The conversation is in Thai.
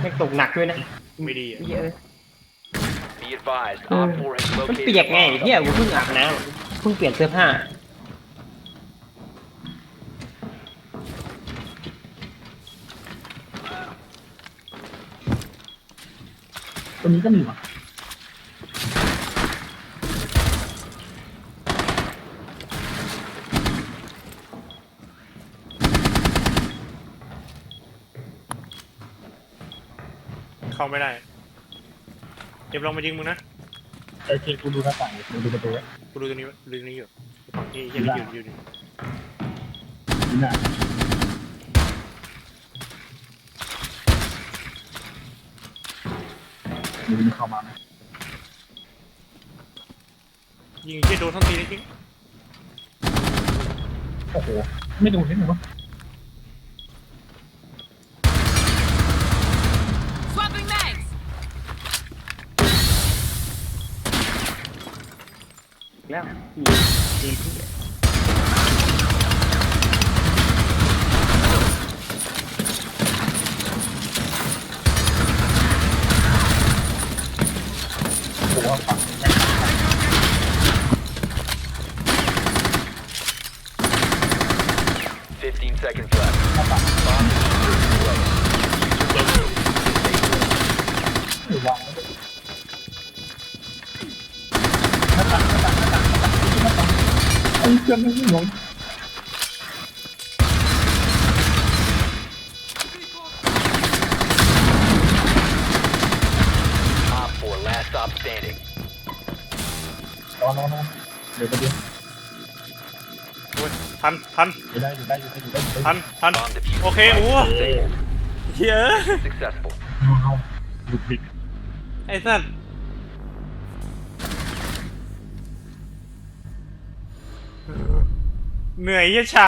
แม่งตกหนักด้วยนะไม่ดีอะเหี้ยเอะ Be advised, Uh, Op 4 has มัน located เปียกไง a bomb. เฮียกูเพิ่งอาบน้ำเพิ่งเปลี่ยนเสื้อผ้า ตัวนี้ก็มีว่ะ เข้าไม่ได้เจ็บลองมายิงมึงนะไอ้เจกูดูหน้าต่างอยู่กูดูประตูไว้กูดูตรงนี้ดูตรงนี้อยู่ฝั่งที่เหี้ยันยืนยืนอยู่นี่น่ะดูมันเข้ามาไหมยิงเชี่ยโดนทั้งทีเลยจริงโอ้โหไม่ดูนิดหนึ่งวะ แล้วยิงยิงที่โอ้โหฝั่งแม่ง15 seconds left. หน้าต่าง Bomb diffuser deployed. ไอ้เพื่อนไม่งง Op 4, last stop standing. รอนอนอนเดี๋ยวไปดูโอ้ยทันทันอยู่ได้อยู่ได้อยู่ได้อยู่ได้อยู่ได้ทันทัน Bomb diffuser โอเคโอ้ disabled. เหี้ย Successful. เอาเอาหลุดบิดไอ้สัส เหนื่อยเหี้ยชา